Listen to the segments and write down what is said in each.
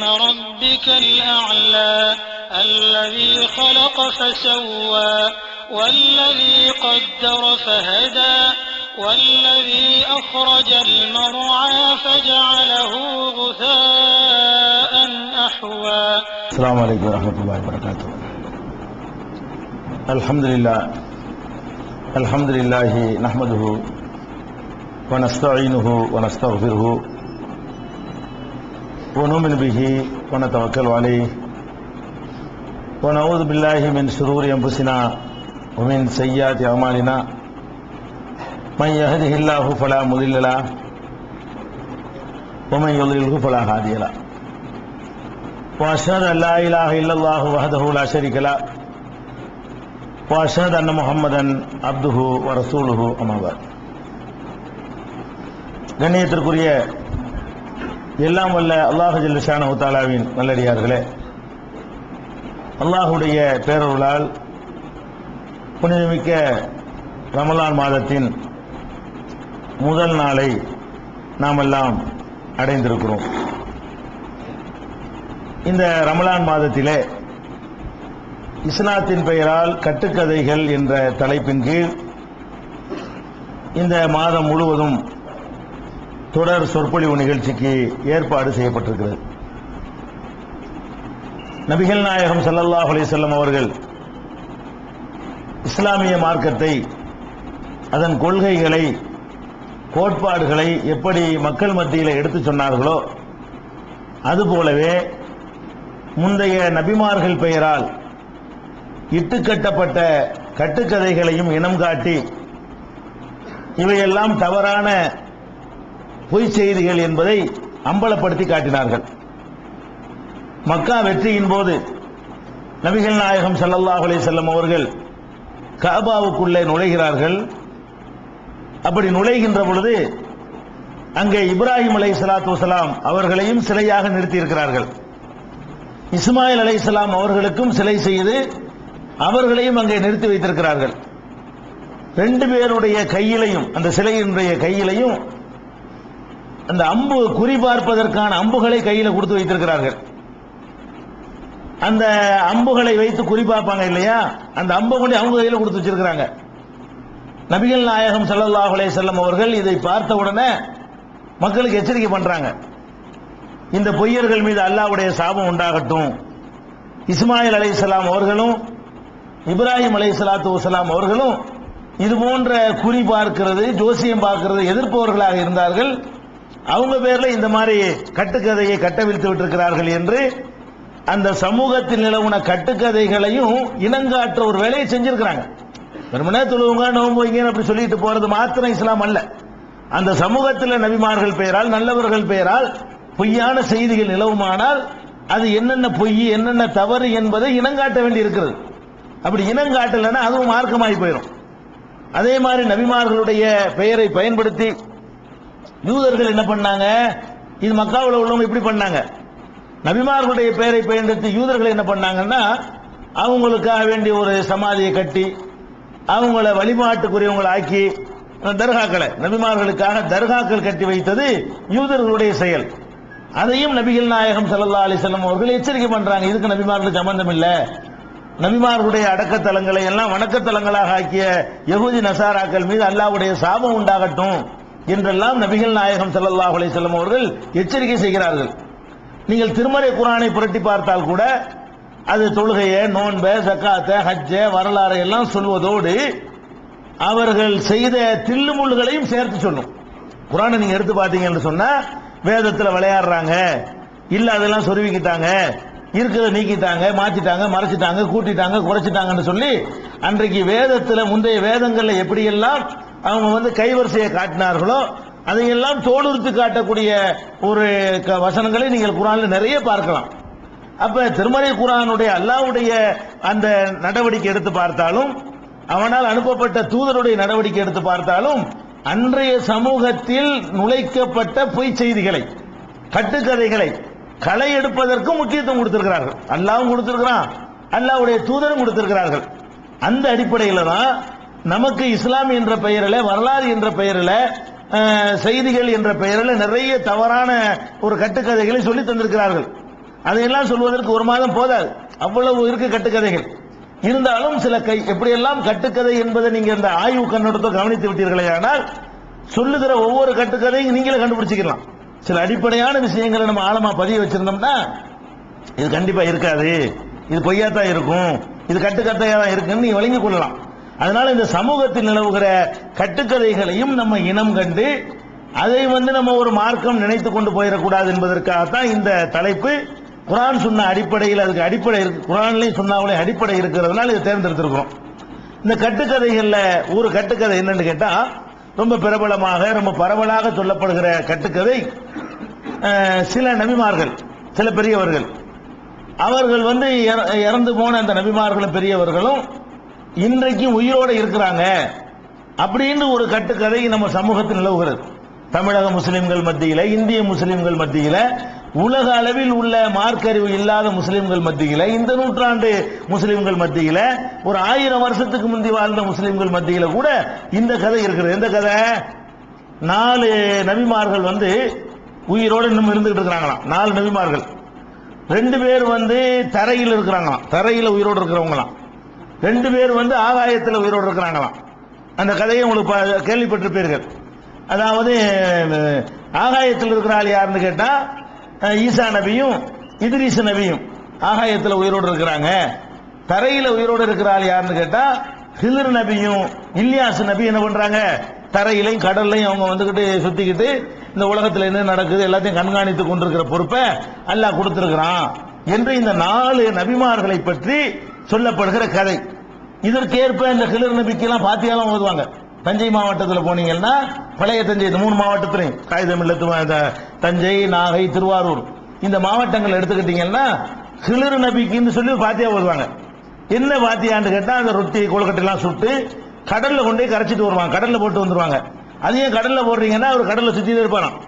اسم ربك الأعلى الذي خلق فسوى والذي قدر فهدى والذي أخرج المرعى فجعله غثاء أحوى. السلام عليكم ورحمة الله وبركاته. الحمد لله الحمد لله نحمده ونستعينه ونستغفره ونؤمن به ونتوكل عليه ونعوذ بالله من شرور أنفسنا ومن سيئات أعمالنا من يهده الله فلا مضل له ومن يضلله فلا هادي له واشهد ان لا اله الا الله وحده لا شريك له واشهد ان محمدا عبده ورسوله اما بعد கண்ணியத்திற்குரிய எல்லாம் வல்ல அல்லாஹ் ஜல்லிஷானு தாலாவின் நல்லடியார்களே. அல்லாஹுடைய பேரருளால் புனிதமிக்க ரமலான் மாதத்தின் முதல் நாளை நாம் எல்லாம் அடைந்திருக்கிறோம். இந்த ரமலான் மாதத்திலே இஸ்லாத்தின் பெயரால் கட்டுக்கதைகள் என்ற தலைப்பின் கீழ் இந்த மாதம் முழுவதும் தொடர் சொற்பொழிவு நிகழ்ச்சிக்கு ஏற்பாடு செய்யப்பட்டிருக்கிறது. நபிகள் நாயகம் சல்லல்லாஹ் அலிசல்லம் அவர்கள் இஸ்லாமிய மார்க்கத்தை அதன் கொள்கைகளை கோட்பாடுகளை எப்படி மக்கள் மத்தியில் எடுத்துச் சொன்னார்களோ அதுபோலவே முந்தைய நபிமார்கள் பெயரால் இட்டுக்கட்டப்பட்ட கட்டுக்கதைகளையும் இனம் காட்டி இவையெல்லாம் தவறான பொய் செய்திகள் என்பதை அம்பலப்படுத்தி காட்டினார்கள். மக்கா வெற்றியின் போது நபிகள் நாயகம் சல்லல்லாஹ் அலைஹி அவர்கள் காபாவுக்குள்ளே நுழைகிறார்கள். அப்படி நுழைகின்ற பொழுது அங்கே இப்ராஹிம் அலை சலாத்து வலாம் அவர்களையும் சிலையாக நிறுத்தியிருக்கிறார்கள். இஸ்மாயில் அலை சலாம் அவர்களுக்கும் சிலை செய்து அவர்களையும் அங்கே நிறுத்தி வைத்திருக்கிறார்கள். ரெண்டு பேருடைய கையிலையும் அந்த சிலையினுடைய கையிலையும் அந்த அம்பு குறி பார்ப்பதற்கான அம்புகளை கையில் கொடுத்து வைத்திருக்கிறார்கள் அந்த அம்புகளை வைத்து குறி பார்ப்பாங்க இல்லையா? அந்த அம்பு கொண்டு அவங்க கையில் கொடுத்து வச்சிருக்கிறாங்க. நபிகள் நாயகம் சல்லாஹ் அலே செல்லம் அவர்கள் இதை பார்த்த உடனே மக்களுக்கு எச்சரிக்கை பண்றாங்க. இந்த பொய்யர்கள் மீது அல்லாஹ்வுடைய சாபம் உண்டாகட்டும். இஸ்மாயில் அலை சலாம் அவர்களும் இப்ராஹிம் அலை சலாத்து வலாம் அவர்களும் இது போன்ற குறி பார்க்கிறது ஜோசியம் பார்க்கிறது எதிர்ப்பவர்களாக இருந்தார்கள். அவங்க பேர்ல இந்த மாதிரி கட்டுக்கதையை கட்டவிழ்த்து விட்டிருக்கிறார்கள் என்று அந்த சமூகத்தில் நிலவுன கட்டுக்கதைகளையும் இனங்காற்ற ஒரு வேலையை செஞ்சிருக்கிறாங்க. வெறுமனே தொழுவுங்க நோம்பு வைங்க அப்படி சொல்லிட்டு போறது மாத்திரம் இஸ்லாம் அல்ல. அந்த சமூகத்தில் நபிமார்கள் பெயரால் நல்லவர்கள் பெயரால் பொய்யான செய்திகள் நிலவுமானால் அது என்னென்ன பொய் என்னென்ன தவறு என்பதை இனங்காட்ட வேண்டி இருக்கிறது அப்படி இனங்காட்டலைன்னா அதுவும் மார்க்கமாகி போயிடும் அதே மாதிரி நபிமார்களுடைய பெயரை பயன்படுத்தி யூதர்கள் என்ன பண்ணாங்க? இது மக்காவில் உள்ளவங்க இப்படி பண்ணாங்க. நபிமார்களுடைய பெயரை பயன்படுத்தி யூதர்கள் என்ன பண்ணாங்கன்னா அவங்களுக்காக வேண்டிய ஒரு சமாதியை கட்டி அவங்கள வழிபாட்டுக்குரியவங்களை ஆக்கி தர்காக்களை நபிமார்களுக்காக தர்காக்கள் கட்டி வைத்தது யூதர்களுடைய செயல். அதையும் நபிகள் நாயகம் சல்லா அலிசல்லம் அவர்கள் எச்சரிக்கை பண்றாங்க. இதுக்கு நபிமார்களுக்கு சம்பந்தம் இல்லை. நபிமார்களுடைய அடக்கத்தலங்களை எல்லாம் வணக்கத்தலங்களாக ஆக்கிய யகுதி நசாராக்கள் மீது அல்லாவுடைய சாபம் உண்டாகட்டும். என்றெல்லாம் நபிகள் நாயகம் ஸல்லல்லாஹு அலைஹி வஸல்லம் அவர்கள் எச்சரிக்கை செய்கிறார்கள். நீங்கள் திருமறை குரானை புரட்டி பார்த்தால் கூட அது தொழுகையை நோன்ப சக்காத்த ஹஜ்ஜ வரலாறு எல்லாம் சொல்வதோடு அவர்கள் செய்த தில்லுமுள்ளுகளையும் சேர்த்து சொல்லும். குரானை நீங்க எடுத்து பார்த்தீங்கன்னு சொன்னா வேதத்துல விளையாடுறாங்க. இல்ல அதெல்லாம் சொருவிக்கிட்டாங்க. இருக்கிறத நீக்கிட்டாங்க மாத்திட்டாங்க மறைச்சிட்டாங்க கூட்டிட்டாங்க குறைச்சிட்டாங்கன்னு சொல்லி அன்றைக்கு வேதத்துல முந்தைய வேதங்கள்ல எப்படியெல்லாம் அவங்க வந்து கைவரிசையை காட்டினார்களோ அதையெல்லாம் தோலுறுத்து காட்டக்கூடிய ஒரு க- வசனங்களை நீங்கள் குரானில் நிறைய பார்க்கலாம். அப்ப திருமறை குரானுடைய அல்லாஹ்வுடைய அந்த நடவடிக்கை எடுத்து பார்த்தாலும் அவனால் அனுப்பப்பட்ட தூதருடைய நடவடிக்கை எடுத்து பார்த்தாலும் அன்றைய சமூகத்தில் நுழைக்கப்பட்ட பொய் செய்திகளை கட்டுக்கதைகளை களை எடுப்பதற்கும் முக்கியத்துவம் கொடுத்திருக்கிறார்கள். அல்லாவும் கொடுத்திருக்கிறான். அல்லாவுடைய தூதரும் கொடுத்திருக்கிறார்கள். அந்த அடிப்படையில் தான் நமக்கு இஸ்லாம் என்ற பெயரில் வரலாறு என்ற பெயரில் செய்திகள் என்ற பெயரில் நிறைய தவறான ஒரு கட்டுக்கதைகளை சொல்லி தந்திருக்கிறார்கள். அதையெல்லாம் சொல்வதற்கு ஒரு மாதம் போதாது. அவ்வளவு இருக்கு கட்டுக்கதைகள். இருந்தாலும் சில கை எப்படியெல்லாம் கட்டுக்கதை என்பதை நீங்க இந்த ஆய்வு கண்ணோட்டத்தை கவனித்து விட்டீர்களே ஆனால் சொல்லுகிற ஒவ்வொரு கட்டுக்கதையும் நீங்களே கண்டுபிடிச்சிக்கலாம். சில அடிப்படையான விஷயங்களை நம்ம ஆழமா பதிய வச்சிருந்தோம்னா இது கண்டிப்பா இருக்காது. இது பொய்யாத்தான் இருக்கும். இது கட்டுக்கதையா தான் இருக்குன்னு நீங்க வழங்கிக் கொள்ளலாம். அதனால இந்த சமூகத்தில் நிலவுகிற கட்டுக்கதைகளையும் நம்ம இனம் கண்டு அதை வந்து நம்ம ஒரு மார்க்கம் நினைத்து கொண்டு போயிடக்கூடாது என்பதற்காகத்தான் இந்த தலைப்பு. குரான் சொன்ன அடிப்படையில் அதுக்கு அடிப்படை இருக்கு. குரான்லையும் சொன்னாவிலையும் அடிப்படை இருக்கிறதுனால இதை தேர்ந்தெடுத்திருக்கிறோம். இந்த கட்டுக்கதைகளில் ஒரு கட்டுக்கதை என்னன்னு கேட்டால் ரொம்ப பிரபலமாக ரொம்ப பரவலாக சொல்லப்படுகிற கட்டுக்கதை சில நபிமார்கள் சில பெரியவர்கள். அவர்கள் வந்து இற- இறந்து போன அந்த நபிமார்களும் பெரியவர்களும் இன்றைக்கு உயிரோடு இருக்கிறாங்க அப்படின்னு ஒரு கட்டுக்கதை நம்ம சமூகத்தில் நிலவுகிறது. தமிழக முஸ்லிம்கள் மத்தியில் இந்திய முஸ்லிம்கள் மத்தியில் உலக அளவில் உள்ள மார்க்கறிவு இல்லாத முஸ்லிம்கள் மத்தியில் இந்த நூற்றாண்டு முஸ்லிம்கள் மத்தியில் ஒரு ஆயிரம் வருஷத்துக்கு முந்தி வாழ்ந்த முஸ்லிம்கள் மத்தியில் கூட இந்த கதை இருக்கிறது எந்த கதை? நாலு நபிமார்கள் வந்து உயிரோடு இன்னும் இருந்துகிட்டு இருக்கிறாங்களாம். நாலு நபிமார்கள். ரெண்டு பேர் வந்து தரையில் இருக்கிறாங்களாம். தரையில் உயிரோடு இருக்கிறவங்களாம். ரெண்டு பேர் வந்து ஆகாயத்தில் உயிரோடு இருக்கிறாங்களாம். அந்த கதையை உங்களுக்கு கேள்விப்பட்டிருப்பீர்கள். அதாவது ஆகாயத்தில் இருக்கிற ஆள் யாருன்னு கேட்டால் ஈசா நபியும் இதிரீச நபியும் ஆகாயத்தில் உயிரோடு இருக்கிறாங்க. தரையில் உயிரோடு இருக்கிற ஆள் யாருன்னு கேட்டால் ஹிலர் நபியும் இல்யாஸ் நபி என்ன பண்ணுறாங்க தரையிலையும் கடல்லையும் அவங்க வந்துக்கிட்டு சுற்றிக்கிட்டு இந்த உலகத்தில் என்ன நடக்குது எல்லாத்தையும் கண்காணித்து கொண்டிருக்கிற பொறுப்பை அல்லாஹ் கொடுத்துருக்குறான். என்று இந்த நாலு நபிமார்களை பற்றி சொல்லப்படுகிற கதை. இதற்கேற்ப இந்த கிளர் நபிக்கெல்லாம் பாத்தியாலாம் ஓதுவாங்க. தஞ்சை மாவட்டத்தில் போனீங்கன்னா பழைய தஞ்சை இந்த மூணு மாவட்டத்திலையும். காகிதமில்லத்து இந்த தஞ்சை நாகை திருவாரூர். இந்த மாவட்டங்கள் எடுத்துக்கிட்டீங்கன்னா கிளர் நபிக்குன்னு சொல்லி பாத்தியா ஓதுவாங்க. என்ன பாத்தியான்னு கேட்டால் அந்த ரொட்டி கொழுக்கட்டைலாம் சுட்டு கடலில் கொண்டு போய் கரைச்சிட்டு வருவாங்க. கடலில் போட்டு வந்துருவாங்க. அதையும் கடலில் போடுறீங்கன்னா அவர் கடலில் சுற்றிட்டு இருப்பாராம்.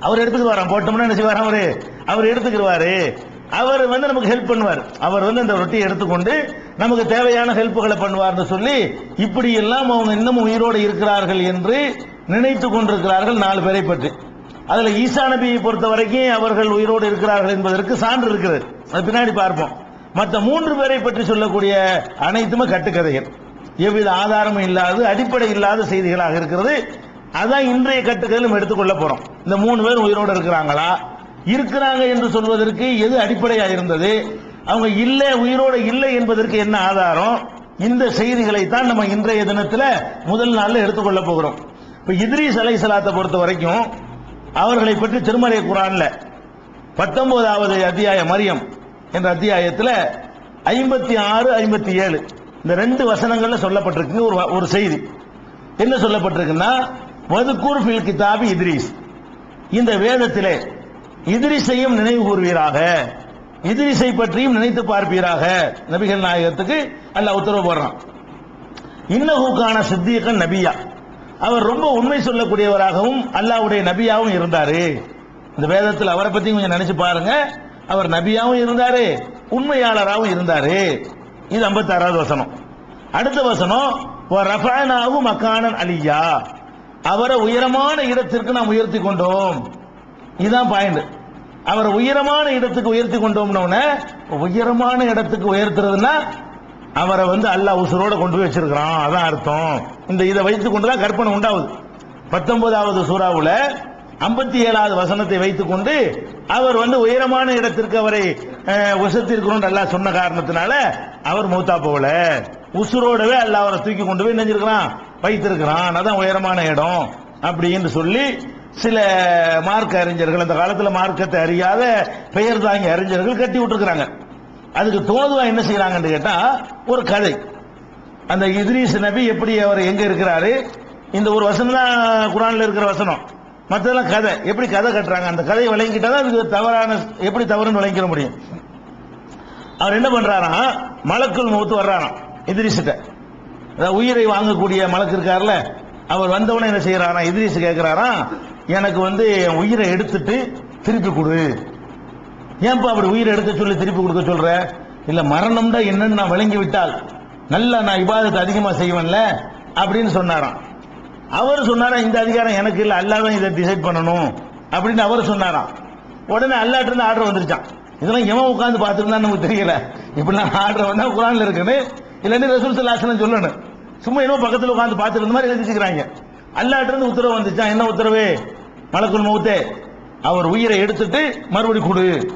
அவர் எடுத்துக்குவாராம் போட்டோம்னா என்ன செய்வாராம் அவர்? அவர் எடுத்துக்கிடுவாரு. அவர் வந்து நமக்கு ஹெல்ப் பண்ணுவார். அவர் வந்து அந்த ரொட்டியை எடுத்துக்கொண்டு நமக்கு தேவையான ஹெல்ப்புகளை பண்ணுவார்னு சொல்லி இப்படி எல்லாம் அவங்க இன்னமும் உயிரோடு இருக்கிறார்கள் என்று நினைத்து கொண்டிருக்கிறார்கள் நாலு பேரை பற்றி. அதில் ஈசா நபியை பொறுத்த வரைக்கும் அவர்கள் உயிரோடு இருக்கிறார்கள் என்பதற்கு சான்று இருக்கிறது. அது பின்னாடி பார்ப்போம். மற்ற மூன்று பேரை பற்றி சொல்லக்கூடிய அனைத்துமே கட்டுக்கதைகள். எவ்வித ஆதாரமும் இல்லாத அடிப்படை இல்லாத செய்திகளாக இருக்கிறது. அதான் இன்றைய கட்டுக்கதையிலும் எடுத்துக்கொள்ள போறோம். இந்த மூணு பேர் உயிரோடு இருக்கிறாங்களா? இருக்கிறாங்க என்று சொல்வதற்கு எது அடிப்படையாக இருந்தது? அவங்க இல்லை உயிரோடு இல்லை என்பதற்கு என்ன ஆதாரம்? இந்த செய்திகளை தான் நம்ம இன்றைய தினத்தில் முதல் நாளில் எடுத்துக்கொள்ள போகிறோம். இப்போ இத்ரீஸ் அலைஹிஸ்ஸலாத்தை பொறுத்த வரைக்கும் அவர்களை பற்றி திருமலை குரான்ல பத்தொன்பதாவது அத்தியாய மரியம் என்ற அத்தியாயத்தில் ஐம்பத்தி ஆறு ஐம்பத்தி ஏழு இந்த ரெண்டு வசனங்கள்ல சொல்லப்பட்டிருக்கு ஒரு ஒரு செய்தி. என்ன சொல்லப்பட்டிருக்குன்னா வதுக்கூர் ஃபில் கிதாபி இத்ரீஸ். இந்த வேதத்திலே இதிரிசையும் நினைவு கூறுவீராக. இதிரிசை பற்றியும் நினைத்து பார்ப்பீராக. நபிகள் நாயகத்துக்கு அல்லாஹ் உத்தரவு போடுறான். இன்னஹூக்கான சித்தியக்கன் நபியா. அவர் ரொம்ப உண்மை சொல்லக்கூடியவராகவும் அல்லாஹ்வுடைய நபியாவும் இருந்தாரு. இந்த வேதத்தில் அவரை பத்தி கொஞ்சம் நினைச்சு பாருங்க. அவர் நபியாவும் இருந்தாரு உண்மையாளராகவும் இருந்தாரு. இது 56வது வசனம். அடுத்த வசனம் மக்கானன் அலியா. அவரை உயரமான இடத்திற்கு நாம் உயர்த்தி கொண்டோம். இதுதான் பாயிண்ட் அவரை உயரமான இடத்துக்கு உயர்த்தி கொண்டோம்னு உயரமான இடத்துக்கு உயர்த்துறதுன்னா அவரை வந்து அல்லாஹ் உசுரோட கொண்டு போய் வச்சிருக்கிறான். அதான் அர்த்தம். இந்த இதை வைத்துக் கொண்டுதான் கற்பனை உண்டாகுது. பத்தொன்பதாவது சூறாவுல ஐம்பத்தி ஏழாவது வசனத்தை வைத்துக்கொண்டு அவர் வந்து உயரமான இடத்திற்கு அவரை உசத்திருக்கணும் உசத்திருக்கிறோம் சொன்ன காரணத்தினால அவர் மூத்தா போகல. உசுரோடவே அல்லாஹ் அவரை தூக்கி கொண்டு போய் நெஞ்சிருக்கிறான் வைத்திருக்கிறான். அதான் உயரமான இடம் அப்படின்னு சொல்லி சில மார்க்க அறிஞர்கள் அந்த காலத்தில் மார்க்கத்தை அறியாத பெயர் தாங்கி அறிஞர்கள் கட்டி விட்டுருக்காங்க அதுக்கு தோதுவா என்ன செய்யறாங்கன்னு கேட்டா ஒரு கதை. அந்த இத்ரீஸ் நபி எப்படி அவர் எங்க இருக்கிறாரு? இந்த ஒரு வசனம் தான் குரான்ல இருக்கிற வசனம். மற்றதெல்லாம் கதை. எப்படி கதை கட்டுறாங்க? அந்த கதையை விளங்கிட்டா தான் அதுக்கு தவறான எப்படி தவறுன்னு விளங்கிட முடியும். அவர் என்ன பண்றாராம் மலக்குள் மூத்து வர்றாராம் இத்ரீஸ்கிட்ட அதாவது உயிரை வாங்கக்கூடிய மலக்கு இருக்கார்ல அவர் வந்தவனே என்ன செய்யறாராம் இத்ரீஸ் கேட்கிறாராம் எனக்கு வந்து என் உயிரை எடுத்துட்டு திருப்பி கொடு. ஏன்பா அப்படி உயிரை எடுக்க சொல்லி திருப்பி கொடுக்க சொல்ற? இல்ல மரணம்டா என்னன்னு நான் விளங்கி விட்டால் நல்லா நான் இபாதத்தை அதிகமா செய்வேன்ல? அப்படின்னு சொன்னாராம். அவர் சொன்னாராம் இந்த அதிகாரம் எனக்கு இல்ல அல்லாஹ் தான் இதை டிசைட் பண்ணணும். அப்படின்னு அவர் சொன்னாராம். உடனே அல்லாட்டு இருந்து ஆர்டர் வந்துருச்சான் இதெல்லாம் எவன் உட்காந்து பார்த்துருந்தா நமக்கு தெரியல. இப்படிலாம் ஆர்டர் வந்தா குரான்ல இருக்குன்னு இல்லைன்னு ரசூல் சல்லாசனம் சொல்லணும். சும்மா இன்னும் பக்கத்தில் உட்காந்து பார்த்துருந்த மாதிரி எழுதிச்சுக்கிறாங்க அல்லாட்ட இருந்து உத்தரவு வந்துச்சான் என்ன உத்தரவு? மலக்குள் மௌத்தே அவர் உயிரை எடுத்துட்டு மறுபடி கொடு.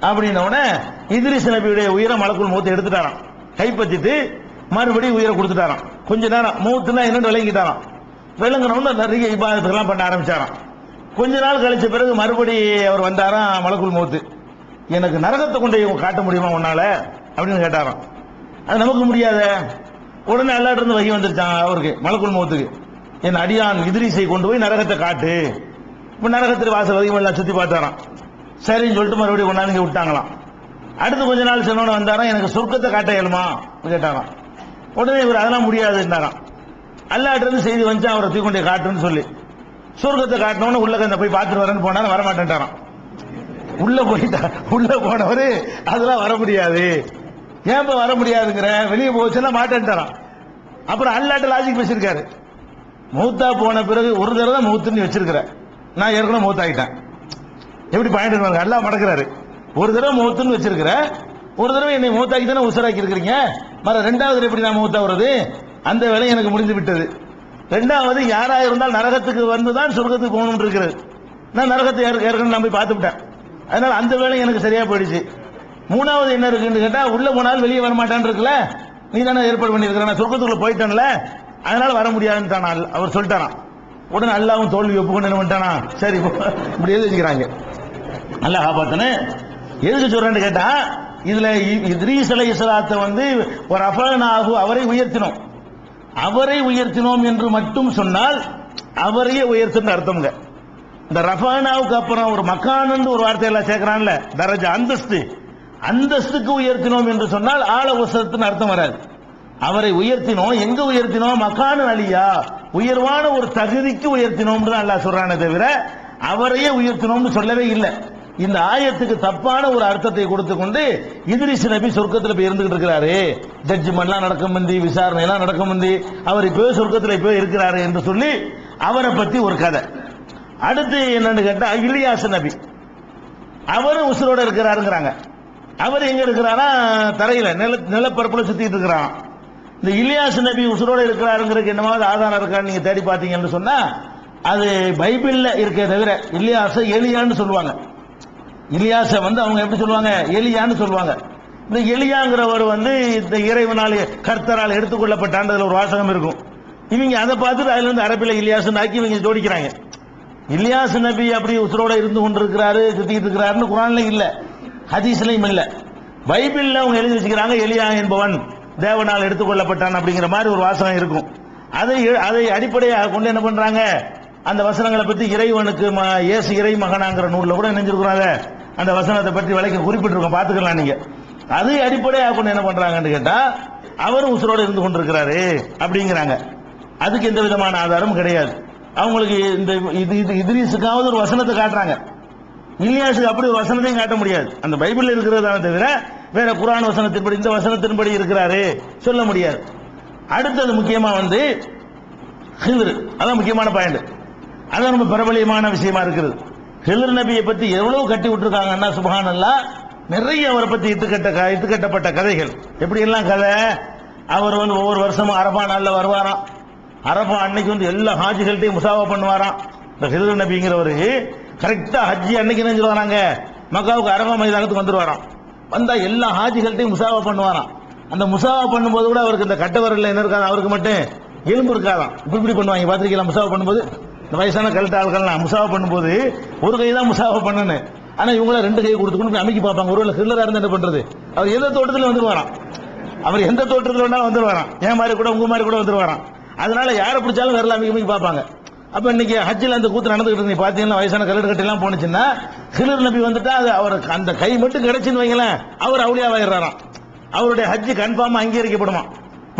அப்படின்ன உடனே நபியுடைய உயிரை மலக்குள் மௌத்தை எடுத்துட்டாராம். கைப்பற்றிட்டு மறுபடியும் உயிரை கொடுத்துட்டாராம். கொஞ்ச நேரம் மௌத்துனா என்னன்னு விளங்கிட்டாராம். விளங்குறவங்க நிறைய இபாதத்துக்கெல்லாம் பண்ண ஆரம்பிச்சாராம். கொஞ்ச நாள் கழிச்ச பிறகு மறுபடி அவர் வந்தாராம் மலக்குள் மௌத்து எனக்கு நரகத்தை கொண்டு காட்ட முடியுமா உன்னால? அப்படின்னு கேட்டாராம். அது நமக்கு முடியாத. உடனே எல்லா இருந்து வகி வந்துருச்சான் அவருக்கு மலக்குள் மௌத்துக்கு என் அடியான் இதிரிசை கொண்டு போய் நரகத்தை காட்டு. இப்ப நரகத்தில் வாசல் வரைக்கும் எல்லாம் சுத்தி பார்த்தாராம். சரின்னு சொல்லிட்டு மறுபடியும் கொண்டாந்து விட்டாங்களாம். அடுத்து கொஞ்ச நாள் சொன்னோட வந்தாராம் எனக்கு சொர்க்கத்தை காட்ட இயலுமா? கேட்டாராம். உடனே இவர் அதெல்லாம் முடியாதுன்னாராம். அல்லாட்ட இருந்து செய்தி வந்து அவரை தூக்கி கொண்டே காட்டுன்னு சொல்லி. சொர்க்கத்தை காட்டினவன உள்ள கந்த போய் பார்த்துட்டு வரேன்னு போனாலும் வரமாட்டேன்ட்டாராம். உள்ள போயிட்டா உள்ள போனவர் அதெல்லாம் வர முடியாது. ஏன்ப வர முடியாதுங்கிற? வெளியே போச்சுன்னா மாட்டேன்ட்டாராம். அப்புறம் அல்லாட்ட லாஜிக் பேசியிருக்காரு. மூத்தா போன பிறகு ஒரு தடவை தான் மூத்துன்னு வச்சிருக்கிற. நான் ஏற்கனவே மூத்தாயிட்டேன். எப்படி பாயிண்ட் பாருங்க எல்லாம் மடக்கிறாரு. ஒரு தடவை மூத்துன்னு வச்சிருக்கிற ஒரு தடவை என்னை மூத்தாக்கி தானே உசராக்கி இருக்கிறீங்க மற ரெண்டாவது எப்படி நான் மௌத்தா வருது அந்த வேலை எனக்கு முடிந்து விட்டது. ரெண்டாவது யாராக இருந்தால் நரகத்துக்கு வந்து தான் சொர்க்கத்துக்கு போகணும்னு இருக்கிறது. நான் நரகத்தை ஏற்க- ஏற்கனவே நான் போய் பார்த்துவிட்டேன் அதனால் அந்த வேலை எனக்கு சரியாக போயிடுச்சு. மூணாவது என்ன இருக்குன்னு கேட்டால் உள்ளே போனாலும் வெளியே வர மாட்டான்னு இருக்குல்ல? நீ தானே ஏற்பாடு பண்ணியிருக்கிறேன் நான் சொர்க்கத்துக்குள்ள போயிட்டேன்ல. அதனால வர முடியாதுன்னு அவர் சொல்லிட்டாராம் உடனே அல்லாவும் தோல்வி ஒப்புக்கொண்டு என்ன பண்ணிட்டானா? சரி இப்படி எழுதி வச்சுக்கிறாங்க நல்லா காப்பாத்தனே எதுக்கு சொல்றேன்னு கேட்டா இதுல இத்ரீஸ் அலை இஸ்லாத்தை வந்து ஒரு அஃபனாகு அவரை உயர்த்தினோம். அவரை உயர்த்தினோம் என்று மட்டும் சொன்னால் அவரையே உயர்த்துன்னு அர்த்தம்ங்க. இந்த ரஃபானாவுக்கு அப்புறம் ஒரு மக்கான் ஒரு வார்த்தையெல்லாம் சேர்க்கிறான்ல தரஜா அந்தஸ்து. அந்தஸ்துக்கு உயர்த்தினோம் என்று சொன்னால் ஆள உசரத்துன்னு அர்த்தம் வராது. அவரை உயர்த்தினோம். எங்க உயர்த்தினோம்? மக்கான அழியா? உயர்வான ஒரு தகுதிக்கு உயர்த்தினோம் தான் அல்லாஹ் சொல்றானே தவிர அவரையே உயர்த்தினோம்னு சொல்லவே இல்லை. இந்த ஆயத்துக்கு தப்பான ஒரு அர்த்தத்தை கொடுத்து கொண்டு இத்ரிஸ் நபி சொர்க்கத்தில் போய் இருந்துகிட்டு இருக்கிறாரு. ஜட்ஜ்மெண்ட்லாம் நடக்கும் முந்தி விசாரணை எல்லாம் நடக்கும் முந்தி அவர் இப்போ சொர்க்கத்தில் இப்போ இருக்கிறாரு என்று சொல்லி அவரை பத்தி ஒரு கதை. அடுத்து என்னன்னு கேட்டா இலியாஸ் நபி. அவரும் உசுரோட இருக்கிறாருங்கிறாங்க. அவர் எங்க இருக்கிறாரா தரையில நில நிலப்பரப்புல சுத்திட்டு இருக்கிறான். இந்த இலியாஸ் நபி உசுரோடு இருக்கிறாருங்கிறதுக்கு என்னமாவது ஆதாரம் இருக்கான்னு நீங்க தேடி பார்த்தீங்கன்னு சொன்னா அது பைபிள்ல இருக்கே தவிர இலியாச எலியான்னு சொல்லுவாங்க. இலியாச வந்து அவங்க எப்படி சொல்லுவாங்க? எலியான்னு சொல்லுவாங்க. இந்த எலியாங்கிறவர் வந்து இந்த இறைவனால் கர்த்தரால் எடுத்துக்கொள்ளப்பட்டான்றதுல ஒரு வாசகம் இருக்கும். இவங்க அதை பார்த்துட்டு அதுல இருந்து அரபில இலியாசன் ஆக்கி இவங்க ஜோடிக்கிறாங்க. இலியாஸ் நபி அப்படி உசுரோட இருந்து கொண்டிருக்கிறாரு சுத்திட்டு இருக்கிறாருன்னு குரான்ல இல்ல ஹதீஸ்லயும் இல்ல. பைபிள்ல அவங்க எழுதி வச்சுக்கிறாங்க எலியா என்பவன். தேவனால் எடுத்துக்கொள்ளப்பட்டான் அப்படிங்கிற மாதிரி ஒரு வாசகம் இருக்கும். அதை அதை அடிப்படையாக கொண்டு என்ன பண்றாங்க? அந்த வசனங்களை பற்றி இறைவனுக்கு ம- இயேசு இறை மகனாங்கிற நூலில் கூட நினைஞ்சிருக்கிறாங்க அந்த வசனத்தை பற்றி விலைக்கு குறிப்பிட்டிருக்கோம். பார்த்துக்கலாம் நீங்க. அதை அடிப்படையாக கொண்டு என்ன பண்றாங்கன்னு கேட்டா அவரும் உசுரோடு இருந்து கொண்டிருக்கிறாரு அப்படிங்கிறாங்க. அதுக்கு எந்த விதமான ஆதாரமும் கிடையாது. அவங்களுக்கு இந்த இது இது இதிரிசுக்காவது ஒரு வசனத்தை காட்டுறாங்க. இலியாஸுக்கு அப்படி ஒரு வசனத்தையும் காட்ட முடியாது. அந்த பைபிள் இருக்கிறதான தவிர வேற குரான் வசனத்தின்படி இந்த வசனத்தின்படி இருக்கிறாரு சொல்ல முடியாது. அடுத்தது முக்கியமா வந்து ஹில்ரு அதான் முக்கியமான பாயிண்ட் அதான் ரொம்ப பிரபலியமான விஷயமா இருக்குது. ஹிலர் நபியை பத்தி எவ்வளவு கட்டி விட்டுருக்காங்கன்னா சுபஹானல்லா நிறைய அவரை பத்தி இட்டுக்கட்ட க- இட்டுக்கட்டப்பட்ட கதைகள். எப்படி எல்லாம் கதை? அவர் வந்து ஒவ்வொரு வருஷமும் அரபா நாளில் வருவாராம். அரபா அன்னைக்கு வந்து எல்லா ஹாஜிகள்கிட்டையும் முசாவா பண்ணுவாராம். இந்த ஹிலர் நபிங்கிறவரு கரெக்டாக ஹஜ்ஜி அன்னைக்கு என்ன சொல்லுவாங்க மக்காவுக்கு அரபா மைதானத்துக்கு வந்துருவாராம். வந்தால் எல்லா ஹாஜிகள்ட்டையும் முசாவா பண்ணுவாராம். அந்த முசாவா பண்ணும்போது கூட அவருக்கு இந்த கட்டவரில் என்ன இருக்காது அவருக்கு மட்டும் எலும்பு இருக்காதான் இப்படி இப்படி பண்ணுவாங்க. பாத்திரிக்கலாம் முசாவா பண்ணும்போது? இந்த வயசான கழுத்த ஆட்கள்லாம் முசாவா பண்ணும்போது ஒரு கை தான் முசாவா பண்ணணும் ஆனால் இவங்கள ரெண்டு கை கொடுத்துக்கணும் அமைக்கி பார்ப்பாங்க. ஒருவேளை ஹில்லராக இருந்து என்ன பண்ணுறது அவர் எந்த தோட்டத்தில் வந்துருவாராம்? அவர் எந்த தோட்டத்தில் வேணாலும் வந்துருவாராம். என் மாதிரி கூட உங்கள் மாதிரி கூட வந்துருவாராம். அதனால யாரை பிடிச்சாலும் விரல அமைக்கி அமைக்கி பார்ப்பாங்க. அப்ப இன்னைக்கு ஹஜ்ஜில் அந்த கூத்து நடந்துகிட்டு நீ பாத்தீங்கன்னா வயசான கல்லடு கட்டி எல்லாம் போனுச்சுன்னா ஹிலர் நபி வந்துட்டா அது அவருக்கு அந்த கை மட்டும் கிடைச்சுன்னு வைங்களேன் அவர் அவுளியாவாயிடுறாராம். அவருடைய ஹஜ்ஜு கன்ஃபார்மா அங்கீகரிக்கப்படுமா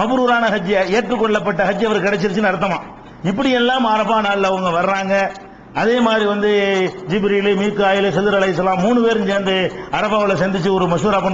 மபரூரான ஹஜ்ஜி ஏற்றுக்கொள்ளப்பட்ட ஹஜ் அவர் கிடைச்சிருச்சுன்னு அர்த்தமா இப்படி எல்லாம் அரபா நாள்ல அவங்க வர்றாங்க. அதே மாதிரி வந்து ஜிப்ரீலு மீக்காயில் சிதர் அலைசலாம் மூணு பேரும் சேர்ந்து அரபாவில் சந்திச்சு ஒரு மசூரா பண்ண